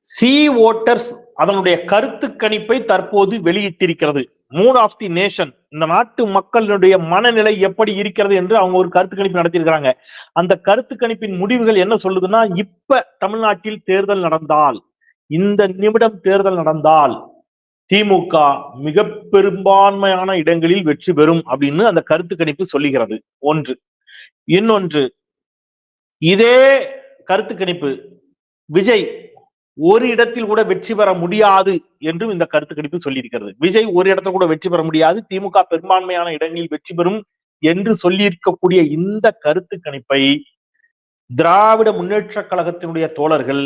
C voters அதனுடைய கருத்து கணிப்பை தற்போது வெளியிட்டிருக்கிறது. மூட் ஆஃப் தி நேஷன் இந்த நாட்டு மக்களுடைய மனநிலை எப்படி இருக்கிறது என்று அவங்க ஒரு கருத்து கணிப்பு நடத்தியிருக்கிறாங்க. அந்த கருத்து கணிப்பின் முடிவுகள் என்ன சொல்லுதுன்னா இப்ப தமிழ்நாட்டில் தேர்தல் நடந்தால் இந்த நிமிடம் தேர்தல் நடந்தால் திமுக மிக பெரும்பான்மையான இடங்களில் வெற்றி பெறும் அப்படின்னு அந்த கருத்து கணிப்பு சொல்லுகிறது. ஒன்று. இன்னொன்று இதே கருத்து கணிப்பு விஜய் ஒரு இடத்தில் கூட வெற்றி பெற முடியாது என்றும் இந்த கருத்து கணிப்பு சொல்லியிருக்கிறது. விஜய் ஒரு இடத்துல கூட வெற்றி பெற முடியாது. திமுக பெரும்பான்மையான இடங்களில் வெற்றி பெறும் என்று சொல்லியிருக்கக்கூடிய இந்த கருத்து கணிப்பை திராவிட முன்னேற்ற கழகத்தினுடைய தோழர்கள்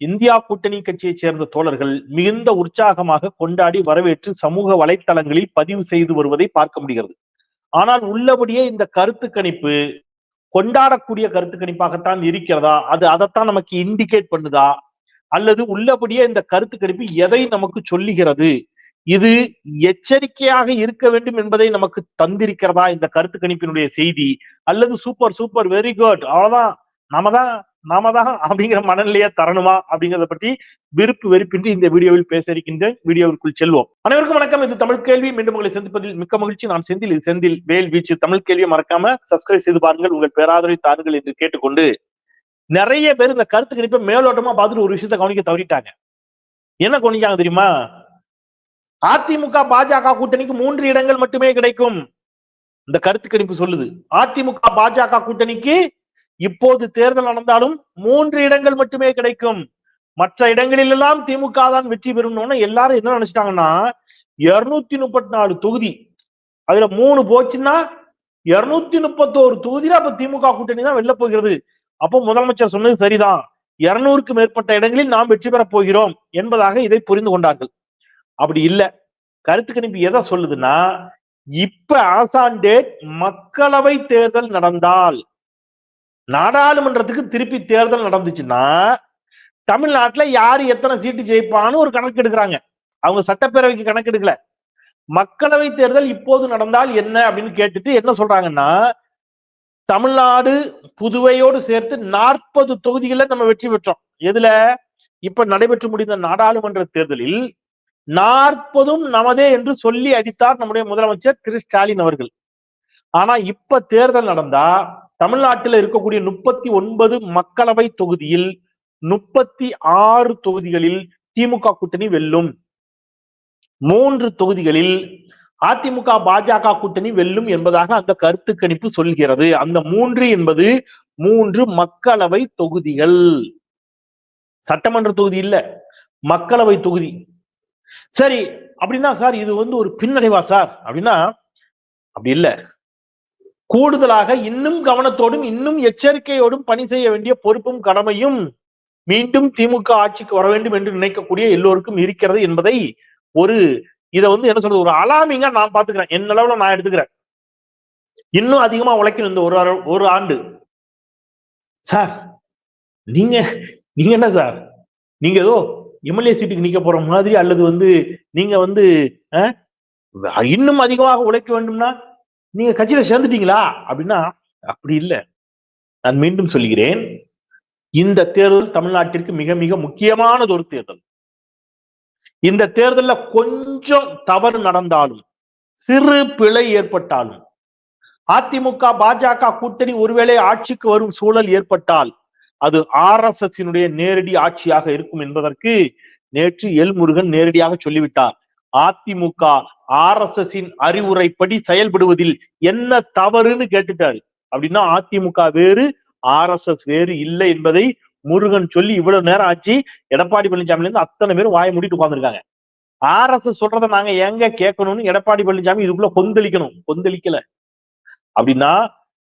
இந்தியா கூட்டணி கட்சியைச் சேர்ந்த தோழர்கள் மிகுந்த உற்சாகமாக கொண்டாடி வரவேற்று சமூக வலைத்தளங்களில் பதிவு செய்து வருவதை பார்க்க முடிகிறது. ஆனால் உள்ளபடியே இந்த கருத்து கணிப்பு கொண்டாடக்கூடிய கருத்து கணிப்பாகத்தான் இருக்கிறதா? அது அதைத்தான் நமக்கு இண்டிகேட் பண்ணுதா? அல்லது உள்ளபடியே இந்த கருத்து கணிப்பு எதை நமக்கு சொல்லுகிறது? இது எச்சரிக்கையாக இருக்க வேண்டும் என்பதை நமக்கு தந்திருக்கிறதா இந்த கருத்து கணிப்பினுடைய செய்தி? அல்லது சூப்பர் சூப்பர் வெரி குட் அவ்வளவுதான். நாம தான் நாம தான் அப்படிங்கிற மனநிலையை தரணுமா அப்படிங்கறத பற்றி விருப்பு வெறுப்பின்றி இந்த வீடியோவில் பேச இருக்கின்றேன். வீடியோவிற்குள் செல்வோம். அனைவருக்கும் வணக்கம். இது தமிழ் கேள்வி. மீண்டும் உங்களை சந்திப்பதில் மிக்க மகிழ்ச்சி. நான் செந்தில். இது செந்தில் வேல் வீச்சு. தமிழ் கேள்வியை மறக்காம சப்ஸ்கிரைப் செய்து பாருங்கள். உங்கள் பேராதரவை தாருங்கள் என்று கேட்டுக்கொண்டு நிறைய பேர் இந்த கருத்து கணிப்பை மேலோட்டமா பார்த்துட்டு ஒரு விஷயத்த கவனிக்க தவறிட்டாங்க. என்ன கவனிச்சாங்க தெரியுமா? அதிமுக பாஜக கூட்டணிக்கு மூன்று இடங்கள் மட்டுமே கிடைக்கும். இந்த கருத்து கணிப்பு சொல்லுது. அதிமுக பாஜக கூட்டணிக்கு இப்போது தேர்தல் நடந்தாலும் மூன்று இடங்கள் மட்டுமே கிடைக்கும். மற்ற இடங்களில் எல்லாம் திமுக தான் வெற்றி பெறும்னு எல்லாரும் என்ன நினைச்சிட்டாங்கன்னா இருநூத்தி முப்பத்தி நாலு தொகுதி. அதுல மூணு போச்சுன்னா இருநூத்தி முப்பத்தோரு தொகுதியில அப்ப திமுக கூட்டணி தான் வெளில போகிறது. அப்போ முதலமைச்சர் சொன்னது சரிதான். இருநூறுக்கு மேற்பட்ட இடங்களில் நாம் வெற்றி பெறப் போகிறோம் என்பதாக இதை புரிந்து கொண்டார்கள். அப்படி இல்ல. கருத்து கணிப்பு எதை சொல்லுதுன்னா இப்ப ஆசான் டேட் மக்களவை தேர்தல் நடந்தால் நாடாளுமன்றத்துக்கு திருப்பி தேர்தல் நடந்துச்சுன்னா தமிழ்நாட்டுல யாரு எத்தனை சீட்டு ஜெயிப்பான்னு ஒரு கணக்கு எடுக்கிறாங்க. அவங்க சட்டப்பேரவைக்கு கணக்கு எடுக்கல. மக்களவை தேர்தல் இப்போது நடந்தால் என்ன அப்படின்னு கேட்டுட்டு என்ன சொல்றாங்கன்னா தமிழ்நாடு புதுவையோடு சேர்த்து நாற்பது தொகுதிகளை நம்ம வெற்றி பெற்றோம். எதுல? இப்ப நடைபெற்று முடிந்த நாடாளுமன்ற தேர்தலில் நாற்பதும் நமதே என்று சொல்லி அடித்தார் நம்முடைய முதலமைச்சர் திரு ஸ்டாலின் அவர்கள். ஆனா இப்ப தேர்தல் நடந்தா தமிழ்நாட்டில் இருக்கக்கூடிய முப்பத்தி ஒன்பது மக்களவை தொகுதியில் முப்பத்தி ஆறு தொகுதிகளில் திமுக கூட்டணி வெல்லும். மூன்று தொகுதிகளில் அதிமுக பாஜக கூட்டணி வெல்லும் என்பதாக அந்த கருத்து கணிப்பு சொல்கிறது. அந்த மூன்று என்பது மூன்று மக்களவை தொகுதிகள். சட்டமன்ற தொகுதி இல்ல மக்களவை தொகுதி. சரி அப்படின்னா சார் இது வந்து ஒரு பின்னடைவா சார்? அப்படின்னா அப்படி இல்ல. கூடுதலாக இன்னும் கவனத்தோடும் இன்னும் எச்சரிக்கையோடும் பணி செய்ய வேண்டிய பொறுப்பும் கடமையும் மீண்டும் திமுக ஆட்சிக்கு வர வேண்டும் என்று நினைக்கக்கூடிய எல்லோருக்கும் இருக்கிறது என்பதை ஒரு இதை வந்து என்ன சொல்றது? ஒரு அலாமிங்கா நான் பாத்துக்கிறேன் என் அளவுல நான் எடுத்துக்கிறேன்? இன்னும் அதிகமா உழைக்கணும் இந்த ஒரு ஒரு ஆண்டு. சார் நீங்க நீங்க என்ன சார்? நீங்க ஏதோ எம்எல்ஏ சீட்டுக்கு நிக்க போற மாதிரி அல்லது வந்து நீங்க வந்து இன்னும் அதிகமாக உழைக்க வேண்டும்னா நீங்க கட்சியில சேர்ந்துட்டீங்களா? அப்படின்னா அப்படி இல்லை. நான் மீண்டும் சொல்கிறேன். இந்த தேர்தல் தமிழ்நாட்டிற்கு மிக மிக முக்கியமானது ஒரு தேர்தல். இந்த தேர்தல்ல கொஞ்சம் தவறு நடந்தாலும் சிறு பிழை ஏற்பட்டாலும் அதிமுக பாஜக கூட்டணி ஒருவேளை ஆட்சிக்கு வரும் சூழல் ஏற்பட்டால் அது ஆர் எஸ் எஸ் நேரடி ஆட்சியாக இருக்கும் என்பதற்கு நேற்று எல் முருகன் நேரடியாக சொல்லிவிட்டார். அதிமுக ஆர் எஸ் எஸ் அறிவுரைப்படி செயல்படுவதில் என்ன தவறுன்னு கேட்டுட்டாரு. அப்படின்னா அதிமுக வேறு ஆர் எஸ் எஸ் வேறு இல்லை என்பதை முருகன் சொல்லி இவ்வளவு நேரம் ஆச்சு எடப்பாடி பழனிசாமில இருந்து அத்தனை பேரும் வாய மூடிட்டு உட்காந்துருக்காங்க ஆர் எஸ் எஸ் சொல்றதை நாங்க எங்க கேட்கணும்னு எடப்பாடி பழனிசாமி இதுக்குள்ள கொந்தளிக்கணும். கொந்தளிக்கல. அப்படின்னா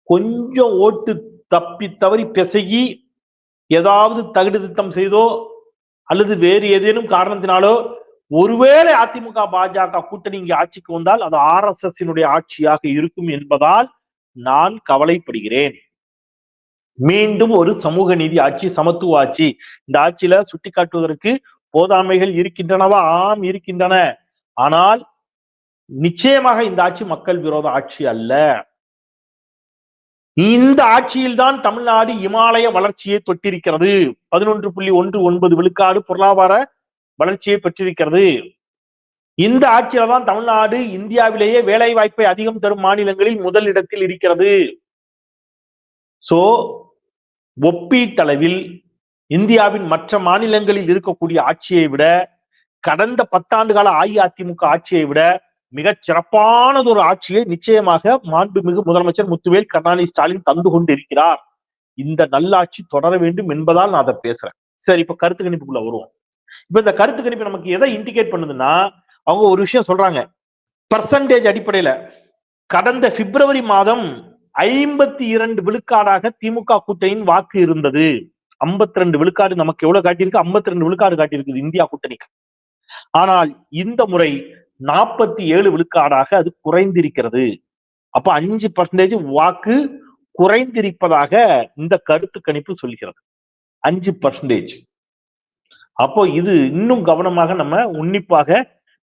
கொஞ்சம் ஓட்டு தப்பி தவறி பிசகி ஏதாவது தகுடு திட்டம் செய்தோ அல்லது வேறு ஏதேனும் காரணத்தினாலோ ஒருவேளை அதிமுக பாஜக கூட்டணி இங்கே ஆட்சிக்கு வந்தால் அது ஆர் எஸ் எஸ் ஆட்சியாக இருக்கும் என்பதால் நான் கவலைப்படுகிறேன். மீண்டும் ஒரு சமூக நீதி ஆட்சி சமத்துவ ஆட்சி. இந்த ஆட்சியில சுட்டி காட்டுவதற்கு போதாமைகள் இருக்கின்றனவா? ஆம் இருக்கின்றன. ஆனால் நிச்சயமாக இந்த ஆட்சி மக்கள் விரோத ஆட்சி அல்ல. இந்த ஆட்சியில்தான் தமிழ்நாடு இமாலய வளர்ச்சியை தொட்டிருக்கிறது. பதினொன்று புள்ளி ஒன்று ஒன்பது விழுக்காடு பொருளாதார வளர்ச்சியை பெற்றிருக்கிறது. இந்த ஆட்சியில தான் தமிழ்நாடு இந்தியாவிலேயே வேலை வாய்ப்பை அதிகம் தரும் மாநிலங்களில் முதல் இடத்தில் இருக்கிறது. சோ ஒப்பீட்டளவில் இந்தியாவின் மற்ற மாநிலங்களில் இருக்கக்கூடிய ஆட்சியை விட கடந்த பத்தாண்டு கால அஇஅதிமுக ஆட்சியை விட மிகச் சிறப்பானது ஒரு ஆட்சியை நிச்சயமாக மாண்புமிகு முதலமைச்சர் முத்துவேல் கருணாநிதி ஸ்டாலின் தந்து கொண்டிருக்கிறார். இந்த நல்லாட்சி தொடர வேண்டும் என்பதால் நான் அதை பேசுறேன். சரி இப்ப கருத்து கணிப்புக்குள்ள வருவோம். இப்ப இந்த கருத்து கணிப்பு நமக்கு எதை இண்டிகேட் பண்ணுதுன்னா அவங்க ஒரு விஷயம் சொல்றாங்க. பர்சன்டேஜ் அடிப்படையில கடந்த பிப்ரவரி மாதம் ஐம்பத்தி இரண்டு விழுக்காடாக திமுக கூட்டணியின் வாக்கு இருந்தது. ஐம்பத்தி ரெண்டு விழுக்காடு நமக்கு எவ்வளவு காட்டியிருக்கு? ஐம்பத்தி ரெண்டு விழுக்காடு காட்டியிருக்குது இந்தியா கூட்டணிக்கு. ஆனால் இந்த முறை நாற்பத்தி ஏழு விழுக்காடாக அது குறைந்திருக்கிறது. அப்ப அஞ்சு பர்சன்டேஜ் வாக்கு குறைந்திருப்பதாக இந்த கருத்து கணிப்பு சொல்கிறது. அஞ்சு பர்சன்டேஜ் அப்போ இது இன்னும் கவனமாக நம்ம உன்னிப்பாக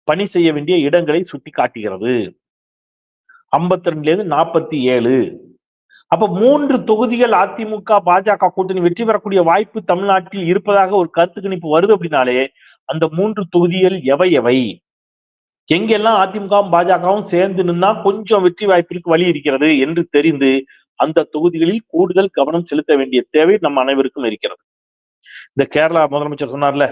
பணி செய்ய வேண்டிய இடங்களை சுட்டி காட்டுகிறது ஐம்பத்தி ரெண்டுலேருந்து நாற்பத்தி ஏழு. அப்ப மூன்று தொகுதிகள் அதிமுக பாஜக கூட்டணி வெற்றி பெறக்கூடிய வாய்ப்பு தமிழ்நாட்டில் இருப்பதாக ஒரு கருத்து கணிப்பு வருது அப்படின்னாலே அந்த மூன்று தொகுதிகள் எவை எவை? எங்கெல்லாம் அதிமுகவும் பாஜகவும் சேர்ந்து நின்னா கொஞ்சம் வெற்றி வாய்ப்பிற்கு வழி இருக்கிறது என்று தெரிந்து அந்த தொகுதிகளில் கூடுதல் கவனம் செலுத்த வேண்டிய தேவை நம் அனைவருக்கும் இருக்கிறது. இந்த கேரளா முதலமைச்சர் சொன்னார்ல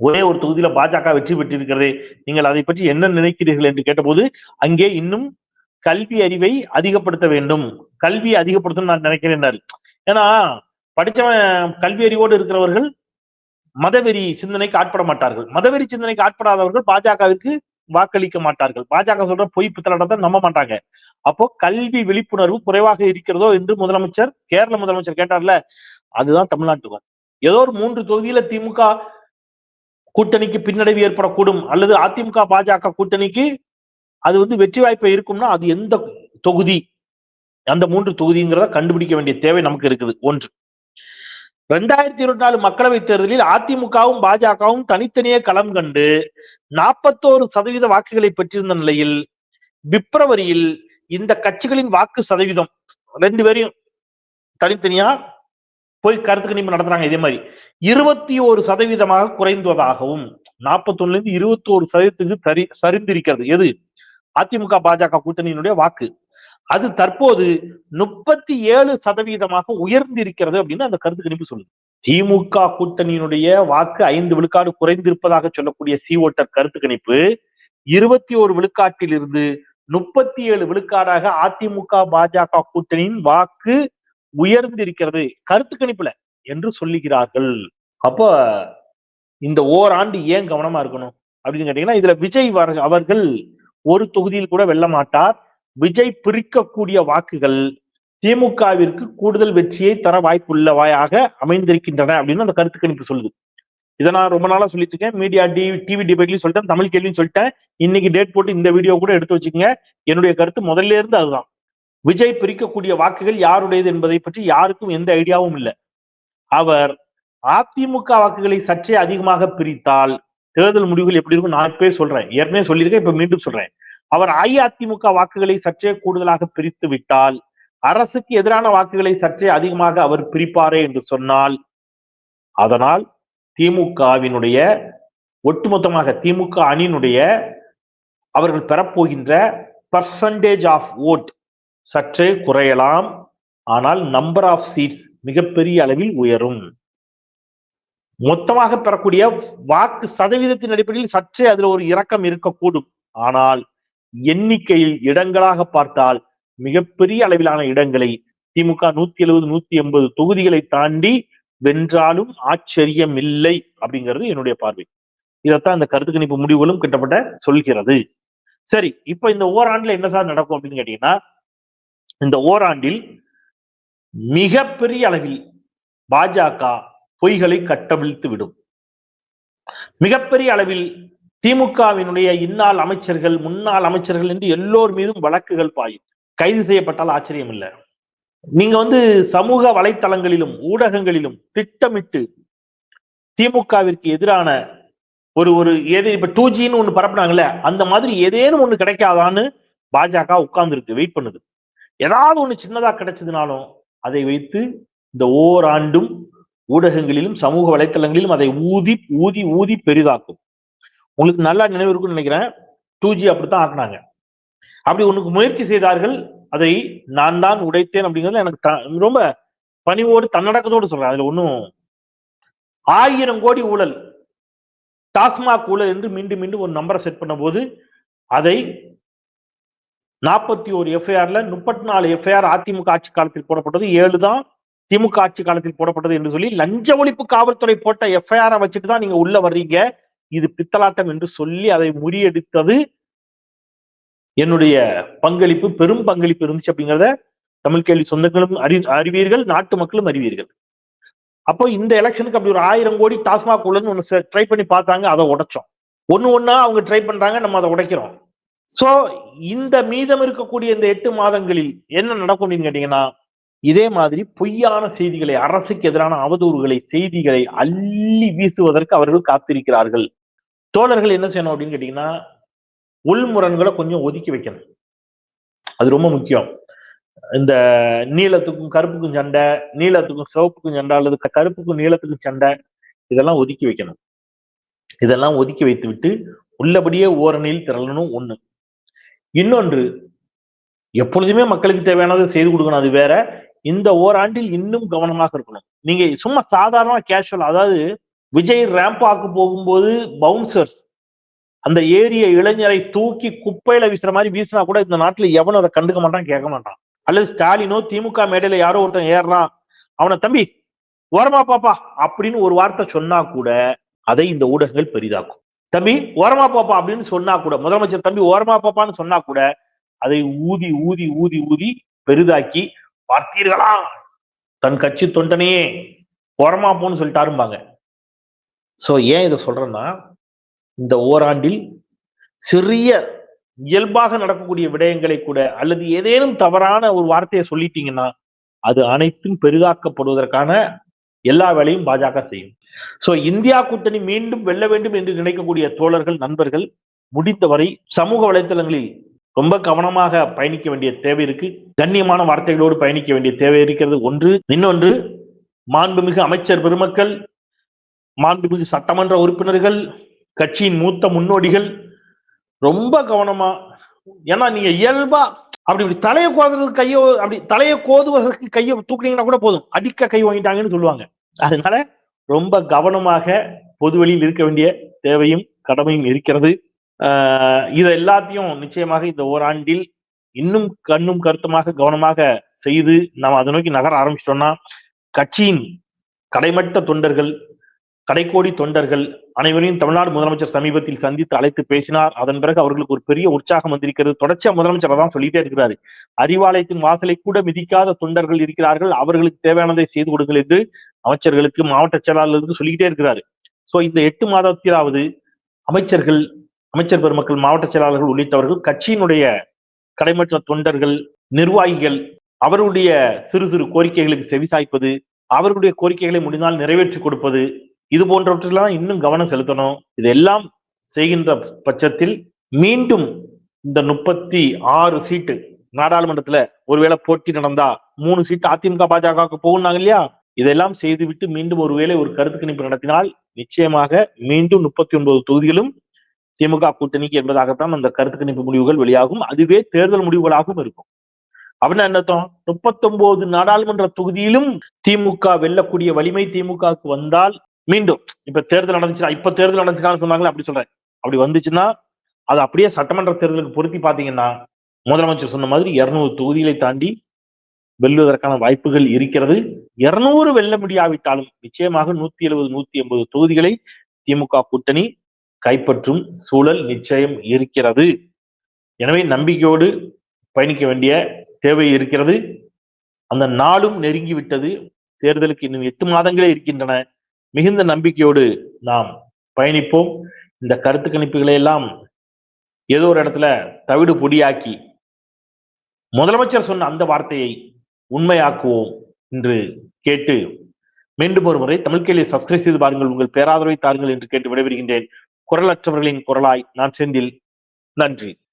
ஒரே ஒரு தொகுதியில பாஜக வெற்றி பெற்றிருக்கிறது. நீங்கள் அதை பற்றி என்ன நினைக்கிறீர்கள் என்று கேட்டபோது அங்கே இன்னும் கல்வி அறிவை அதிகப்படுத்த வேண்டும். கல்வி அதிகப்படுத்தணும் நான் நினைக்கிறேன் ஏன்னா படிச்சவன் கல்வி அறிவோடு இருக்கிறவர்கள் மதவெறி சிந்தனைக்கு ஆட்பட மாட்டார்கள். மதவெறி சிந்தனைக்கு ஆட்படாதவர்கள் பாஜகவிற்கு வாக்களிக்க மாட்டார்கள். பாஜக சொல்ற பொய் புத்தலாட்டத்தை நம்ப மாட்டாங்க. அப்போ கல்வி விழிப்புணர்வு குறைவாக இருக்கிறதோ என்று முதலமைச்சர் கேரள முதலமைச்சர் கேட்டார்ல அதுதான் தமிழ்நாட்டுக்கும் ஏதோ ஒரு மூன்று தொகுதியில திமுக கூட்டணிக்கு பின்னடைவு ஏற்படக்கூடும் அல்லது அதிமுக பாஜக கூட்டணிக்கு அது வந்து வெற்றி வாய்ப்பு இருக்கும்னா அது எந்த தொகுதி அந்த மூன்று தொகுதிங்கிறத கண்டுபிடிக்க வேண்டிய தேவை நமக்கு இருக்குது. ஒன்று. ரெண்டாயிரத்தி இருபத்தி நாலு மக்களவைத் தேர்தலில் அதிமுகவும் பாஜகவும் தனித்தனியே களம் கண்டு நாற்பத்தோரு சதவீத வாக்குகளை பெற்றிருந்த நிலையில் பிப்ரவரியில் இந்த கட்சிகளின் வாக்கு சதவீதம் ரெண்டு பேரையும் தனித்தனியா போய் கருத்து கணிப்பு நடத்துறாங்க இதே மாதிரி. இருபத்தி ஒரு சதவீதமாக குறைந்ததாகவும் நாற்பத்தொன்னுல இருந்து இருபத்தி ஒரு சதவீதத்துக்கு சரி சரிந்திருக்கிறது. எது? அதிமுக பாஜக கூட்டணியினுடைய வாக்கு. அது தற்போது முப்பத்தி ஏழு சதவீதமாக உயர்ந்திருக்கிறது அப்படின்னு அந்த கருத்து கணிப்பு சொல்லுது. திமுக கூட்டணியினுடைய வாக்கு ஐந்து விழுக்காடு குறைந்திருப்பதாக சொல்லக்கூடிய சி ஓட்டர் கருத்து கணிப்பு இருபத்தி ஒரு விழுக்காட்டில் இருந்து முப்பத்தி ஏழு விழுக்காடாக அதிமுக பாஜக கூட்டணியின் வாக்கு உயர்ந்திருக்கிறது. கருத்து கணிப்புல என்று சொல்லுகிறார்கள். அப்போ இந்த ஓராண்டு ஏன் கவனமா இருக்கணும் அப்படின்னு கேட்டீங்கன்னா இதுல விஜய் அவர்கள் ஒரு தொகுதியில் கூட வெல்ல மாட்டார். விஜய் பிரிக்கக்கூடிய வாக்குகள் திமுகவிற்கு கூடுதல் வெற்றியை தர வாய்ப்புள்ளவாயாக அமைந்திருக்கின்றன அப்படின்னு அந்த கருத்து கணிப்பு சொல்லுது. இதை நான் ரொம்ப நாளா சொல்லிட்டு இருக்கேன். மீடியா டி டிவி டிபேட்லயும் சொல்லிட்டேன். தமிழ் கேள்வியும் சொல்லிட்டேன். இன்னைக்கு டேட் போட்டு இந்த வீடியோ கூட எடுத்து வச்சுக்கோங்க. என்னுடைய கருத்து முதல்ல இருந்து அதுதான். விஜய் பிரிக்கக்கூடிய வாக்குகள் யாருடையது என்பதை பற்றி யாருக்கும் எந்த ஐடியாவும் இல்லை. அவர் அதிமுக வாக்குகளை சற்றே அதிகமாக பிரித்தால் தேர்தல் முடிவுகள் எப்படி இருக்கும்? நான் பேர் சொல்றேன். ஏற்கனவே சொல்லியிருக்கேன் இப்ப மீண்டும் சொல்றேன். அவர் அஇஅதிமுக வாக்குகளை சற்றே கூடுதலாக பிரித்து விட்டால் அரசுக்கு எதிரான வாக்குகளை சற்றே அதிகமாக அவர் பிரிப்பாரே என்று சொன்னால் அதனால் திமுகவினுடைய ஒட்டுமொத்தமாக திமுக அணியினுடைய அவர்கள் பெறப்போகின்ற பர்சன்டேஜ் ஆஃப் ஓட் சற்றே குறையலாம். ஆனால் நம்பர் ஆஃப் சீட்ஸ் மிகப்பெரிய அளவில் உயரும். மொத்தமாக பெறக்கூடிய வாக்கு சதவீதத்தின் அடிப்படையில் சற்றே அதுல ஒரு இறக்கம் இருக்கக்கூடும். ஆனால் எண்ணிக்கையில் இடங்களாக பார்த்தால் மிகப்பெரிய அளவிலான இடங்களை திமுக நூத்தி எழுபது நூத்தி எண்பது தொகுதிகளை தாண்டி வென்றாலும் ஆச்சரியம் இல்லை அப்படிங்கிறது என்னுடைய பார்வை. இதைத்தான் இந்த கருத்து கணிப்பு முடிவுகளும் கிட்டப்பட்ட சொல்கிறது. சரி இப்ப இந்த ஓராண்டுல என்ன சார் நடக்கும் அப்படின்னு கேட்டீங்கன்னா இந்த ஓராண்டில் மிகப்பெரிய அளவில் பாஜக பொய்களை கட்டவிழ்த்து விடும். மிகப்பெரிய அளவில் திமுகவினுடைய இந்நாள் அமைச்சர்கள் முன்னாள் அமைச்சர்கள் என்று எல்லோர் மீதும் வழக்குகள் பாயும். கைது செய்யப்பட்டால் ஆச்சரியம் இல்லை நீங்க வந்து சமூக வலைத்தளங்களிலும் ஊடகங்களிலும் திட்டமிட்டு திமுகவிற்கு எதிரான ஒரு ஒரு எது இப்ப டூ ஜின்னு ஒண்ணு பரப்புனாங்கல்ல அந்த மாதிரி ஏதேனும் ஒண்ணு கிடைக்காதான்னு பாஜக உட்கார்ந்துருக்கு வெயிட் பண்ணுது. ஏதாவது ஒண்ணு சின்னதா கிடைச்சதுனாலும் அதை வைத்து இந்த ஓராண்டும் ஊடகங்களிலும் சமூக வலைத்தளங்களிலும் அதை ஊதி ஊதி ஊதி பெரிதாக்கும். உங்களுக்கு நல்லா நினைவு இருக்கும்னு நினைக்கிறேன். டூ ஜி அப்படித்தான் ஆக்குனாங்க. அப்படி உனக்கு முயற்சி செய்தார்கள். அதை நான் தான் உடைத்தேன் அப்படிங்கிறது எனக்கு த- ரொம்ப பணிவோடு தன்னடக்கத்தோடு சொல்றேன். அதுல ஒன்றும் ஆயிரம் கோடி ஊழல் டாஸ்மாக் ஊழல் என்று மீண்டும் மீண்டும் ஒரு நம்பரை செட் பண்ணும்போது அதை நாற்பத்தி ஒரு எஃப்ஐஆர்ல முப்பத்தி நாலு எஃப்ஐஆர் அதிமுக ஆட்சி காலத்தில் போடப்பட்டது. ஏழு தான் திமுக ஆட்சி காலத்தில் போடப்பட்டது என்று சொல்லி லஞ்ச ஒழிப்பு காவல்துறை போட்ட எஃப்ஐஆரை வச்சுட்டு தான் நீங்க உள்ள வர்றீங்க. இது பித்தலாட்டம் என்று சொல்லி அதை முறியடித்தது என்னுடைய பங்களிப்பு பெரும் பங்களிப்பு இருந்துச்சு அப்படிங்கிறத தமிழ் கேள்வி சொந்தங்களும் அறி அறிவீர்கள் நாட்டு மக்களும் அறிவீர்கள். அப்போ இந்த எலெக்ஷனுக்கு அப்படி ஒரு ஆயிரம் கோடி டாஸ்மாக் உள்ளன்னு ஒன்று ட்ரை பண்ணி பார்த்தாங்க அதை உடைச்சோம். ஒண்ணு ஒன்றா அவங்க ட்ரை பண்றாங்க நம்ம அதை உடைக்கிறோம். சோ இந்த மீதம் இருக்கக்கூடிய இந்த எட்டு மாதங்களில் என்ன நடக்கும் அப்படின்னு கேட்டீங்கன்னா இதே மாதிரி பொய்யான செய்திகளை அரசுக்கு எதிரான அவதூறுகளை செய்திகளை அள்ளி வீசுவதற்கு அவர்கள் காத்திருக்கிறார்கள். தோழர்கள் என்ன செய்யணும் அப்படின்னு கேட்டீங்கன்னா உள்முரண்களை கொஞ்சம் ஒதுக்கி வைக்கணும். அது ரொம்ப முக்கியம். இந்த நீளத்துக்கும் கருப்புக்கும் சண்டை நீளத்துக்கும் சிவப்புக்கும் சண்டை அல்லது கருப்புக்கும் நீளத்துக்கும் சண்டை இதெல்லாம் ஒதுக்கி வைக்கணும். இதெல்லாம் ஒதுக்கி வைத்து விட்டு உள்ளபடியே ஓரணியில் திரளணும் ஒண்ணு. இன்னொன்று எப்பொழுதுமே மக்களுக்கு தேவையானதை செய்து கொடுக்கணும். அது வேற இந்த ஓராண்டில் இன்னும் கவனமாக இருக்கணும். நீங்க சும்மா சாதாரணமா கேஷுவல் அதாவது விஜய் ரேம்ப் போகும்போது பவுன்சர்ஸ் அந்த ஏரிய இளைஞரை தூக்கி குப்பையில வீசுற மாதிரி வீசினா கூட இந்த நாட்டுல எவனும் அதை கண்டுக்க மாட்டான் கேட்க மாட்டான். அல்லது ஸ்டாலினோ திமுக மேடையில யாரோ ஒருத்தன் ஏறுறான். அவனை தம்பி ஓரமா பாப்பா அப்படின்னு ஒரு வார்த்தை சொன்னா கூட அதை இந்த ஊடகங்கள் பெரிதாக்கும். தம்பி ஓரமா பாப்பா அப்படின்னு சொன்னா கூட முதலமைச்சர் தம்பி ஓரமா பாப்பான்னு சொன்னா கூட அதை ஊதி ஊதி ஊதி ஊதி பெரிதாக்கி பார்த்தீர்களா? தன் கட்சி தொண்டனையே ஓரமா போன்னு சொல்லிட்டாரும்பாங்க. ஸோ ஏன் இதை சொல்றேன்னா இந்த ஓராண்டில் சிறிய இயல்பாக நடக்கக்கூடிய விடயங்களை கூட அல்லது ஏதேனும் தவறான ஒரு வார்த்தையை சொல்லிட்டீங்கன்னா அது அனைத்தும் பெரிதாக்கப்படுவதற்கான எல்லா வேலையும் பாஜக செய்யும். சோ இந்தியா கூட்டணி மீண்டும் வெல்ல வேண்டும் என்று நினைக்கக்கூடிய தோழர்கள் நண்பர்கள் முடிந்தவரை சமூக வலைத்தளங்களில் ரொம்ப கவனமாக பயணிக்க வேண்டிய தேவை இருக்கு. கண்ணியமான வார்த்தைகளோடு பயணிக்க வேண்டிய தேவை இருக்கிறது. ஒன்று. இன்னொன்று மாண்புமிகு அமைச்சர் பெருமக்கள் மாண்புமிகு சட்டமன்ற உறுப்பினர்கள் கட்சியின் மூத்த முன்னோடிகள் ரொம்ப கவனமா ஏன்னா நீங்க இயல்பா அப்படி இப்படி தலையை கோதுறதுக்கு கையோ அப்படி தலையை கோதுவதற்கு கையை தூக்குனீங்கன்னா கூட போதும். அடிக்க கை வாங்கிட்டாங்கன்னு சொல்லுவாங்க. அதனால ரொம்ப கவனமாக பொதுவெளியில் இருக்க வேண்டிய தேவையும் கடமையும் இருக்கிறது. இதை எல்லாத்தையும் நிச்சயமாக இந்த ஓராண்டில் இன்னும் கண்ணும் கருத்துமாக கவனமாக செய்து நாம் அதை நோக்கி நகர ஆரம்பிச்சிட்டோம்னா கட்சியின் கடைமட்ட தொண்டர்கள் கடைக்கோடி தொண்டர்கள் அனைவரையும் தமிழ்நாடு முதலமைச்சர் சமீபத்தில் சந்தித்து அழைத்து பேசினார். அதன் பிறகு அவர்களுக்கு ஒரு பெரிய உற்சாகம் வந்திருக்கிறது. தொடர்ச்சியா முதலமைச்சர் தான் சொல்லிட்டே இருக்கிறாரு. அறிவாலயத்தின் வாசலை கூட மிதிக்காத தொண்டர்கள் இருக்கிறார்கள். அவர்களுக்கு தேவையானதை செய்து கொடுங்கள் என்று அமைச்சர்களுக்கு மாவட்ட செயலாளர்களுக்கு சொல்லிக்கிட்டே இருக்கிறாரு. சோ இந்த எட்டு மாதத்திலாவது அமைச்சர்கள் அமைச்சர் பெருமக்கள் மாவட்ட செயலாளர்கள் உள்ளிட்டவர்கள் கட்சியினுடைய கடைமற்ற தொண்டர்கள் நிர்வாகிகள் அவருடைய சிறு சிறு கோரிக்கைகளுக்கு செவிசாய்ப்பது அவர்களுடைய கோரிக்கைகளை முடிந்தால் நிறைவேற்றி கொடுப்பது இது போன்றவற்றெல்லாம் இன்னும் கவனம் செலுத்தணும். இதெல்லாம் செய்கின்ற பட்சத்தில் மீண்டும் இந்த முப்பத்தி ஆறு சீட்டு நாடாளுமன்றத்துல ஒருவேளை போட்டி நடந்தா மூணு சீட்டு அதிமுக பாஜகவுக்கு போகுனாங்க இல்லையா? இதெல்லாம் செய்துவிட்டு மீண்டும் ஒருவேளை ஒரு கருத்து கணிப்பு நடத்தினால் நிச்சயமாக மீண்டும் முப்பத்தி ஒன்பது தொகுதிகளும் திமுக கூட்டணிக்கு என்பதாகத்தான் அந்த கருத்து கணிப்பு முடிவுகள் வெளியாகும். அதுவே தேர்தல் முடிவுகளாகவும் இருக்கும். அப்படின்னா என்ன முப்பத்தொன்பது நாடாளுமன்ற தொகுதியிலும் திமுக வெல்லக்கூடிய வலிமை திமுகவுக்கு வந்தால் மீண்டும் இப்ப தேர்தல் நடந்துச்சுன்னா இப்ப தேர்தல் நடந்துச்சுன்னு சொன்னாங்களே அப்படி சொல்றேன். அப்படி வந்துச்சுன்னா அது அப்படியே சட்டமன்ற தேர்தலுக்கு பொருத்தி பாத்தீங்கன்னா முதலமைச்சர் சொன்ன மாதிரி இருநூறு தொகுதிகளை தாண்டி வெல்லுவதற்கான வாய்ப்புகள் இருக்கிறது. இருநூறு வெல்ல முடியாவிட்டாலும் நிச்சயமாக நூத்தி எழுபது நூத்தி எண்பது தொகுதிகளை திமுக கூட்டணி கைப்பற்றும் சூழல் நிச்சயம் இருக்கிறது. எனவே நம்பிக்கையோடு பயணிக்க வேண்டிய தேவை இருக்கிறது. அந்த நாளும் நெருங்கி விட்டது தேர்தலுக்கு இன்னும் எட்டு மாதங்களே இருக்கின்றன. மிகுந்த நம்பிக்கையோடு நாம் பயணிப்போம். இந்த கருத்து கணிப்புகளை எல்லாம் ஏதோ ஒரு இடத்துல தவிடு பொடியாக்கி முதலமைச்சர் சொன்ன அந்த வார்த்தையை உண்மையாக்குவோம் என்று கேட்டு மீண்டும் ஒரு முறை தமிழ் சப்ஸ்கிரைப் செய்து பாருங்கள். உங்கள் பேராதரவை தாருங்கள் என்று கேட்டு விடைபெறுகின்றேன். குரலற்றவர்களின் குரலாய் நான் செந்தில். நன்றி.